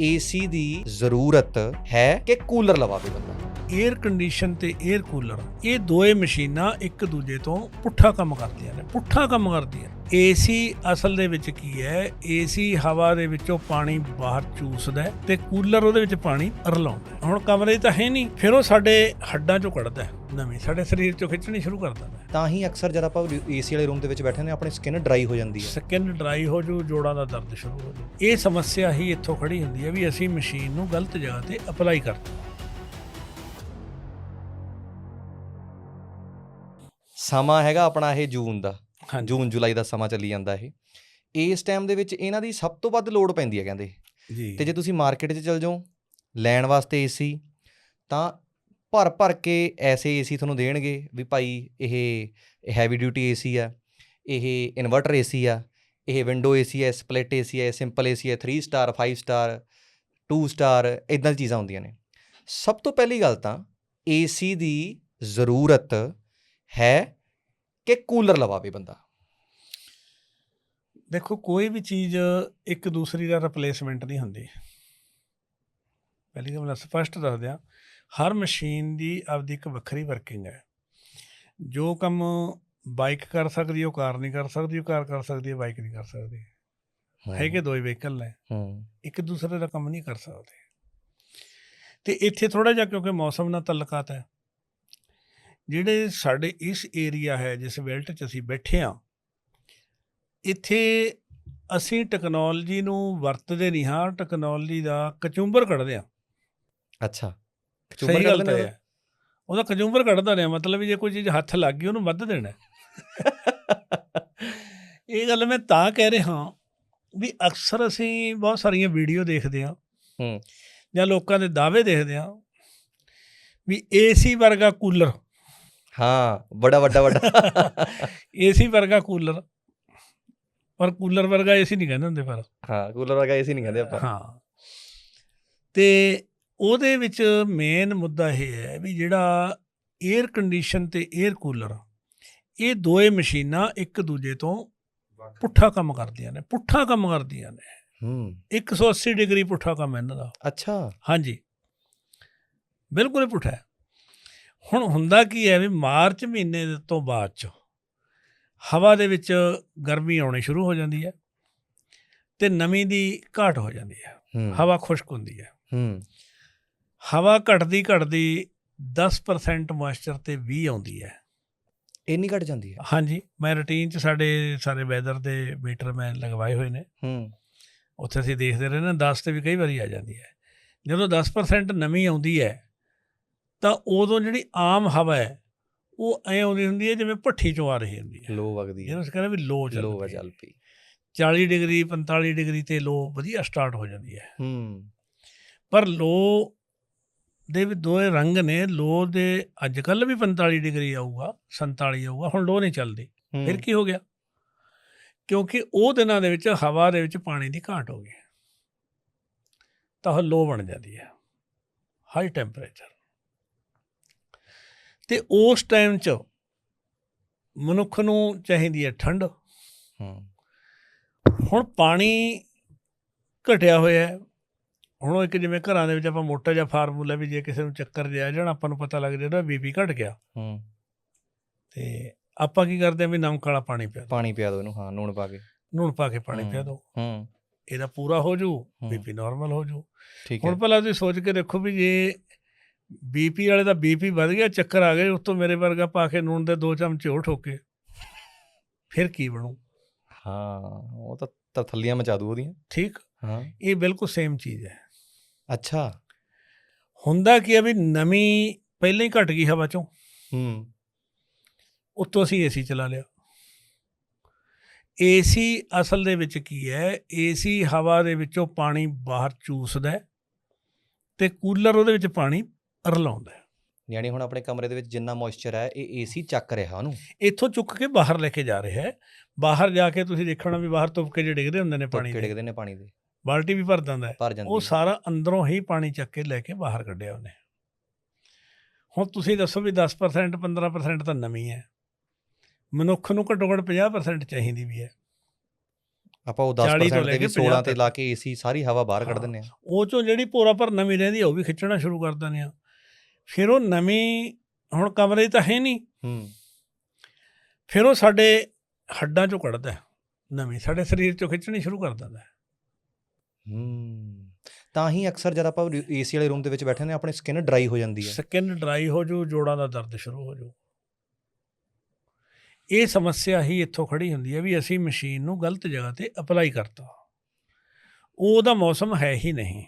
AC ਦੀ ਜ਼ਰੂਰਤ ਹੈ ਕਿ ਕੂਲਰ ਲਵਾਵੇ ਬੰਦਾ। 에ਅਰ ਕੰਡੀਸ਼ਨ ਤੇ 에ਅਰ ਕੂਲਰ ਇਹ ਦੋਏ ਮਸ਼ੀਨਾਂ ਇੱਕ ਦੂਜੇ ਤੋਂ ਪੁੱਠਾ ਕੰਮ ਕਰਦੀਆਂ ਨੇ, ਪੁੱਠਾ ਕੰਮ ਕਰਦੀਆਂ ਏਸੀ ਅਸਲ ਦੇ ਵਿੱਚ ਕੀ ਹੈ? ਏਸੀ ਹਵਾ ਦੇ ਵਿੱਚੋਂ ਪਾਣੀ ਬਾਹਰ ਚੂਸਦਾ ਹੈ ਤੇ ਕੂਲਰ ਉਹਦੇ ਵਿੱਚ ਪਾਣੀ ਰਲਾਉਂਦਾ ਹੁਣ ਕਮਰੇ ਤਾਂ ਹੈ ਨਹੀਂ, ਫਿਰ ਉਹ ਸਾਡੇ ਹੱਡਾਂ 'ਚੋਂ ਕੱਢਦਾ ਨਵੀਂ ਸਾਡੇ ਸਰੀਰ 'ਚੋਂ ਖਿੱਚਣੀ ਸ਼ੁਰੂ ਕਰ ਦਿੰਦਾ ਤਾਂ ਹੀ ਅਕਸਰ ਜਦ ਆਪਾਂ ਏਸੀ ਵਾਲੇ ਰੂਮ ਦੇ ਵਿੱਚ ਬੈਠੇ ਨੇ ਆਪਣੀ ਸਕਿਨ ਡਰਾਈ ਹੋ ਜਾਂਦੀ ਹੈ। ਸਕਿਨ ਡਰਾਈ ਹੋ ਜੂ ਜੋੜਾਂ ਦਾ ਦਰਦ ਸ਼ੁਰੂ ਹੋ ਜੂ। ਇਹ ਸਮੱਸਿਆ ਹੀ ਇੱਥੋਂ ਖੜੀ ਹੁੰਦੀ ਹੈ ਵੀ ਅਸੀਂ ਮਸ਼ੀਨ ਨੂੰ ਗਲਤ ਜਗ੍ਹਾ ਤੇ ਅਪਲਾਈ ਕਰਦੇ ਹਾਂ। ਸਮਾਂ ਹੈਗਾ ਆਪਣਾ ਇਹ ਜੂਨ ਦਾ। ਜੂਨ ਜੁਲਾਈ ਦਾ ਸਮਾਂ ਚੱਲੀ ਜਾਂਦਾ ਇਹ। ਇਸ ਟਾਈਮ ਦੇ ਵਿੱਚ ਇਹਨਾਂ ਦੀ ਸਭ ਤੋਂ ਵੱਧ ਲੋੜ ਪੈਂਦੀ ਹੈ ਕਹਿੰਦੇ। ਜੀ। ਤੇ ਜੇ ਤੁਸੀਂ ਮਾਰਕੀਟ 'ਚ ਚਲ ਜਾਓ ਲੈਣ ਵਾਸਤੇ ਏਸੀ ਤਾਂ ਭਰ ਭਰ ਕੇ ਐਸੇ ਏਸੀ ਤੁਹਾਨੂੰ ਦੇਣਗੇ ਵੀ ਭਾਈ ਇਹ ਹੈਵੀ ਡਿਊਟੀ ਏਸੀ ਆ, ਇਹ ਇਨਵਰਟਰ ਏਸੀ ਆ, ਇਹ ਵਿੰਡੋ ਏਸੀ ਹੈ ਸਪਲਿਟ ਏਸੀ ਹੈ ਸਿੰਪਲ ਏਸੀ ਹੈ 3 ਸਟਾਰ 5 ਸਟਾਰ 2 ਸਟਾਰ ਇਦਾਂ ਦੀ ਚੀਜ਼ਾਂ ਹੁੰਦੀਆਂ ਨੇ। ਸਭ ਤੋਂ ਪਹਿਲੀ ਗੱਲ ਤਾਂ ਏਸੀ ਦੀ ਜ਼ਰੂਰਤ ਹੈ ਕਿ ਕੂਲਰ ਲਵਾਵੇ ਬੰਦਾ। ਦੇਖੋ, ਕੋਈ ਵੀ ਚੀਜ਼ ਇੱਕ ਦੂਸਰੀ ਦਾ ਰਿਪਲੇਸਮੈਂਟ ਨਹੀਂ ਹੁੰਦੀ। ਪਹਿਲੀ ਗੱਲ ਮੈਂ ਸਪਸ਼ਟ ਦੱਸ ਦਿਆਂ ਹਰ ਮਸ਼ੀਨ ਦੀ ਆਪਦੀ ਇੱਕ ਵੱਖਰੀ ਵਰਕਿੰਗ ਹੈ। ਜੋ ਕੰਮ ਬਾਈਕ ਕਰ ਸਕਦੀ ਉਹ ਕਾਰ ਨਹੀਂ ਕਰ ਸਕਦੀ ਉਹ ਕਾਰ ਕਰ ਸਕਦੀ ਹੈ ਬਾਈਕ ਨਹੀਂ ਕਰ ਸਕਦੀ। ਹੈਗੇ ਦੋ ਹੀ ਵਹੀਕਲ ਨੇ। ਹੂੰ। ਇੱਕ ਦੂਸਰੇ ਦਾ ਕੰਮ ਨਹੀਂ ਕਰ ਸਕਦੇ। ਤੇ ਇੱਥੇ ਥੋੜਾ ਜਿਹਾ ਕਿਉਂਕਿ ਮੌਸਮ ਨਾਲ ਤਲਕਾਤ ਹੈ ਜਿਹੜੇ ਸਾਡੇ ਇਸ ਏਰੀਆ ਹੈ ਜਿਸ ਬੈਲਟ 'ਚ ਅਸੀਂ ਬੈਠੇ ਆ ਇੱਥੇ ਅਸੀਂ ਟੈਕਨੋਲੋਜੀ ਨੂੰ ਵਰਤਦੇ ਨਹੀਂ ਹਾਂ ਟੈਕਨੋਲੋਜੀ ਦਾ ਕਚੂੰਬਰ ਕੱਢਦੇ ਆ ਅੱਛਾ। ਸਹੀ ਗੱਲ ਤਾਂ ਹੋ? ਉਹਦਾ ਕਚੂੰਬਰ ਕੱਢਦਾ ਰਿਹਾ ਮਤਲਬ ਵੀ ਜੇ ਕੋਈ ਚੀਜ਼ ਹੱਥ ਲੱਗ ਗਈ ਉਹਨੂੰ ਵੱਧ ਦੇਣਾ। ਇਹ ਗੱਲ ਮੈਂ ਤਾਂ ਕਹਿ ਰਿਹਾ ਵੀ ਅਕਸਰ ਅਸੀਂ ਬਹੁਤ ਸਾਰੀਆਂ ਵੀਡੀਓ ਦੇਖਦੇ ਹਾਂ ਹੂੰ। ਜਾਂ ਲੋਕਾਂ ਦੇ ਦਾਅਵੇ ਦੇਖਦੇ ਹਾਂ ਵੀ ਏਸੀ ਵਰਗਾ ਕੂਲਰ ਹਾਂ ਬੜਾ ਵੱਡਾ ਵੱਡਾ ਏਸੀ ਵਰਗਾ ਕੂਲਰ ਪਰ ਕੂਲਰ ਵਰਗਾ ਏਸੀ ਨਹੀਂ ਕਹਿੰਦੇ ਹੁੰਦੇ ਪਰ ਹਾਂ ਕੂਲਰ ਵਰਗਾ ਏਸੀ ਨਹੀਂ ਕਹਿੰਦੇ ਆਪਾਂ ਹਾਂ ਤੇ ਉਹਦੇ ਵਿੱਚ ਮੇਨ ਮੁੱਦਾ ਇਹ ਹੈ ਵੀ ਜਿਹੜਾ 에ਅਰ ਕੰਡੀਸ਼ਨ ਤੇ 에ਅਰ ਕੂਲਰ ਇਹ ਦੋਏ ਮਸ਼ੀਨਾਂ ਇੱਕ ਦੂਜੇ ਤੋਂ ਪੁੱਠਾ ਕੰਮ ਕਰਦੀਆਂ ਨੇ ਪੁੱਠਾ ਕੰਮ ਕਰਦੀਆਂ ਨੇ। ਹੂੰ। 180 ਡਿਗਰੀ ਪੁੱਠਾ ਕੰਮ ਇਹਨਾਂ ਦਾ। ਅੱਛਾ। ਹਾਂਜੀ। ਬਿਲਕੁਲ ਪੁੱਠਾ ਹੈ। ਹੁਣ ਹੁੰਦਾ ਕੀ ਹੈ ਵੀ ਮਾਰਚ ਮਹੀਨੇ ਦੇ ਤੋਂ ਬਾਅਦ ਚ ਹਵਾ ਦੇ ਵਿੱਚ ਗਰਮੀ ਆਉਣੀ ਸ਼ੁਰੂ ਹੋ ਜਾਂਦੀ ਹੈ ਤੇ ਨਮੀ ਦੀ ਘਾਟ ਹੋ ਜਾਂਦੀ ਹੈ। ਹੂੰ। ਹਵਾ ਖੁਸ਼ਕ ਹੁੰਦੀ ਹੈ। ਹੂੰ। ਹਵਾ ਘਟਦੀ ਘਟਦੀ 10% ਮੋਇਸਚਰ ਤੇ 20 ਆਉਂਦੀ ਹੈ। ਇੰਨੀ ਘਟ ਜਾਂਦੀ ਹੈ? ਹਾਂਜੀ ਮੈਂ ਰੁਟੀਨ ਚ ਸਾਡੇ ਸਾਰੇ ਵੈਦਰ ਦੇ ਮੀਟਰ ਮੈਂ ਲਗਵਾਏ ਹੋਏ ਨੇ। ਹੂੰ। ਉੱਥੇ ਅਸੀਂ ਦੇਖਦੇ ਰਹੇ ਨਾ 10 ਤੇ ਵੀ ਕਈ ਵਾਰੀ ਆ ਜਾਂਦੀ ਹੈ। ਜਦੋਂ 10% ਨਮੀ ਆਉਂਦੀ ਹੈ ਤਾਂ ਉਦੋਂ ਜਿਹੜੀ ਆਮ ਹਵਾ ਹੈ ਉਹ ਐ ਆਉਂਦੀ ਹੁੰਦੀ ਹੈ ਜਿਵੇਂ ਭੱਠੀ ਚੋਂ ਆ ਰਹੀ ਹੁੰਦੀ ਹੈ। ਲੋ ਵਗਦੀ ਹੈ। ਅਸੀਂ ਕਹਿੰਦੇ ਵੀ ਲੋ ਚੱਲ ਲੋ। ਚੱਲ ਪਈ। 40 ਡਿਗਰੀ 45 ਡਿਗਰੀ ਤੇ ਲੋ ਵਧੀਆ ਸਟਾਰਟ ਹੋ ਜਾਂਦੀ ਹੈ। ਹੂੰ। ਪਰ ਲੋ ਦੇ ਵੀ ਦੋਏ ਰੰਗ ਨੇ ਲੋ ਦੇ ਅੱਜ ਕੱਲ ਵੀ 45 ਡਿਗਰੀ ਆਊਗਾ 47 ਆਊਗਾ ਹੁਣ ਲੋ ਨਹੀਂ ਚੱਲਦੀ। ਫਿਰ ਕੀ ਹੋ ਗਿਆ? ਕਿਉਂਕਿ ਉਹ ਦਿਨਾਂ ਦੇ ਵਿੱਚ ਹਵਾ ਦੇ ਵਿੱਚ ਪਾਣੀ ਦੀ ਘਾਟ ਹੋ ਗਈ। ਤਾਂ ਲੋ ਬਣ ਜਾਂਦੀ ਹੈ। ਹਾਈ ਟੈਂਪਰੇਚਰ ਤੇ ਉਸ ਟਾਈਮ 'ਚ ਮਨੁੱਖ ਨੂੰ ਚਾਹੀਦੀ ਹੈ ਠੰਡ। ਹੂੰ। ਹੁਣ ਪਾਣੀ ਘਟਿਆ ਹੋਇਆ ਹੈ। ਹੁਣ ਉਹ ਇੱਕ ਜਿਵੇਂ ਘਰਾਂ ਦੇ ਵਿੱਚ ਆਪਾਂ ਮੋਟਾ ਜਿਹਾ ਫਾਰਮੂਲਾ ਵੀ ਜੇ ਕਿਸੇ ਨੂੰ ਚੱਕਰ ਜਿਹਾ ਜਾਣਾ ਆਪਾਂ ਨੂੰ ਪਤਾ ਲੱਗ ਜਾਂਦਾ ਬੀਪੀ ਘਟ ਗਿਆ। ਹੂੰ। ਤੇ ਆਪਾਂ ਕੀ ਕਰਦੇ ਆ ਵੀ ਨਮਕ ਵਾਲਾ ਪਾਣੀ ਪਿਆ ਪਾਣੀ ਪਿਆ ਦੋ ਇਹਨੂੰ ਹਾਂ ਨੂਣ ਪਾ ਕੇ। ਲੂਣ ਪਾ ਕੇ ਪਾਣੀ। ਪਿਆ ਦਿਓ ਹੂੰ। ਇਹਦਾ ਪੂਰਾ ਹੋ ਜੂ। ਬੀਪੀ ਨਾਰਮਲ ਹੋ ਜੂ ਠੀਕ ਹੈ। ਹੁਣ ਪਹਿਲਾਂ ਤੁਸੀਂ ਸੋਚ ਕੇ ਦੇਖੋ ਵੀ ਜੇ ਬੀਪੀ ਵਾਲੇ ਦਾ ਬੀਪੀ ਵੱਧ ਗਿਆ ਚੱਕਰ ਆ ਗਏ ਉਤੋਂ ਮੇਰੇ ਵਰਗਾ ਪਾ ਕੇ ਨੂਣ ਦੇ ਦੋ ਚਮਚੇ ਉਹ ਠੋਕੇ। ਫਿਰ ਕੀ ਬਣੂ? ਹਾਂ ਉਹ ਤਾਂ ਤਥਲੀਆਂ ਮਚਾ ਦੂ ਉਹਦੀਆਂ। ਠੀਕ। ਹਾਂ। ਇਹ ਬਿਲਕੁਲ ਸੇਮ ਚੀਜ਼ ਹੈ। ਅੱਛਾ। ਹੁੰਦਾ ਕੀ ਹੈ ਵੀ ਨਮੀ ਪਹਿਲਾਂ ਹੀ ਘਟ ਗਈ ਹਵਾ ਚੋਂ। ਹੂੰ। ਉੱਤੋਂ ਅਸੀਂ ਏਸੀ ਚਲਾ ਲਿਆ। ਏਸੀ ਅਸਲ ਦੇ ਵਿੱਚ ਕੀ ਹੈ ਏਸੀ ਹਵਾ ਦੇ ਵਿੱਚੋਂ ਪਾਣੀ ਬਾਹਰ ਚੂਸਦਾ ਹੈ ਤੇ ਕੂਲਰ ਉਹਦੇ ਵਿੱਚ ਪਾਣੀ ਰਲਾਉਂਦਾ ਹੈ। ਯਾਨੀ ਹੁਣ ਆਪਣੇ ਕਮਰੇ ਦੇ ਵਿੱਚ ਜਿੰਨਾ ਮੋਇਸਚਰ ਹੈ ਇਹ ਏਸੀ ਚੱਕ ਰਿਹਾ ਉਹਨੂੰ। ਇੱਥੋਂ ਚੁੱਕ ਕੇ ਬਾਹਰ ਲੈ ਕੇ ਜਾ ਰਿਹਾ ਹੈ। ਬਾਹਰ ਜਾ ਕੇ ਤੁਸੀਂ ਦੇਖਣਾ ਵੀ ਬਾਹਰ ਤੁਪਕੇ ਜਿਹੜੇ ਡਿੱਗਦੇ ਹੁੰਦੇ ਨੇ ਪਾਣੀ ਪਾਣੀ ਦੇ। ਡਿੱਗਦੇ ਨੇ ਪਾਣੀ ਦੇ। ਬਾਲਟੀ ਵੀ ਭਰ ਦਿੰਦਾ ਹੈ। ਭਰ ਜਾਂਦੀ ਉਹ ਹੈ। ਸਾਰਾ ਅੰਦਰੋਂ ਹੀ ਪਾਣੀ ਚੱਕ ਕੇ ਲੈ ਕੇ ਬਾਹਰ ਕੱਢਿਆ ਉਹਨੇ। ਹੁਣ ਤੁਸੀਂ ਦੱਸੋ ਵੀ 10% 15% ਤਾਂ ਨਵੀਂ ਹੈ। ਮਨੁੱਖ ਨੂੰ ਘੱਟੋ ਘੱਟ 50% ਚਾਹੀਦੀ ਵੀ ਹੈ। ਆਪਾਂ ਉਹ 40 ਤੋਂ 10% ਲੈ ਤੇ ਕੇ ਵੀ 16 50 ਤੇ ਲਾ ਕੇ ਏਸੀ ਸਾਰੀ ਹਵਾ ਬਾਹਰ ਕੱਢ ਹਾਂ। ਦਿੰਦੇ ਆ ਉਹ ਚੋਂ ਜਿਹੜੀ ਪੋਰਾ ਪਰ ਨਵੀਂ ਰਹਿੰਦੀ ਉਹ ਵੀ ਖਿੱਚਣਾ ਸ਼ੁਰੂ ਕਰ ਦਿੰਦੇ ਆ ਫਿਰ ਉਹ ਨਵੀਂ ਹੁਣ ਕਮਰੇ 'ਚ ਤਾਂ ਹੈ ਨਹੀਂ। ਹੂੰ। ਫਿਰ ਉਹ ਸਾਡੇ ਹੱਡਾਂ 'ਚੋਂ ਕੱਢਦਾ ਹੈ। ਨਵੀਂ ਸਾਡੇ ਸਰੀਰ 'ਚੋਂ ਖਿੱਚਣੀ ਸ਼ੁਰੂ ਕਰ ਦਿੰਦਾ ਹੈ। ਹੂੰ। ਤਾਂ ਹੀ ਅਕਸਰ ਜਦ ਆਪਾਂ ਏਸੀ ਵਾਲੇ ਰੂਮ ਦੇ ਵਿੱਚ ਬੈਠੇ ਨੇ ਆਪਣੀ ਸਕਿਨ ਡਰਾਈ ਹੋ ਜਾਂਦੀ ਹੈ। ਸਕਿਨ ਡਰਾਈ ਹੋ ਜੂ, ਜੋੜਾਂ ਦਾ ਦਰਦ ਸ਼ੁਰੂ ਹੋ ਜੂ। ਇਹ ਸਮੱਸਿਆ ਹੀ ਇੱਥੋਂ ਖੜੀ ਹੁੰਦੀ ਹੈ ਵੀ ਅਸੀਂ ਮਸ਼ੀਨ ਨੂੰ ਗਲਤ ਜਗ੍ਹਾ ਤੇ ਅਪਲਾਈ ਕਰਤਾ। ਉਹਦਾ ਮੌਸਮ ਹੈ ਹੀ ਨਹੀਂ।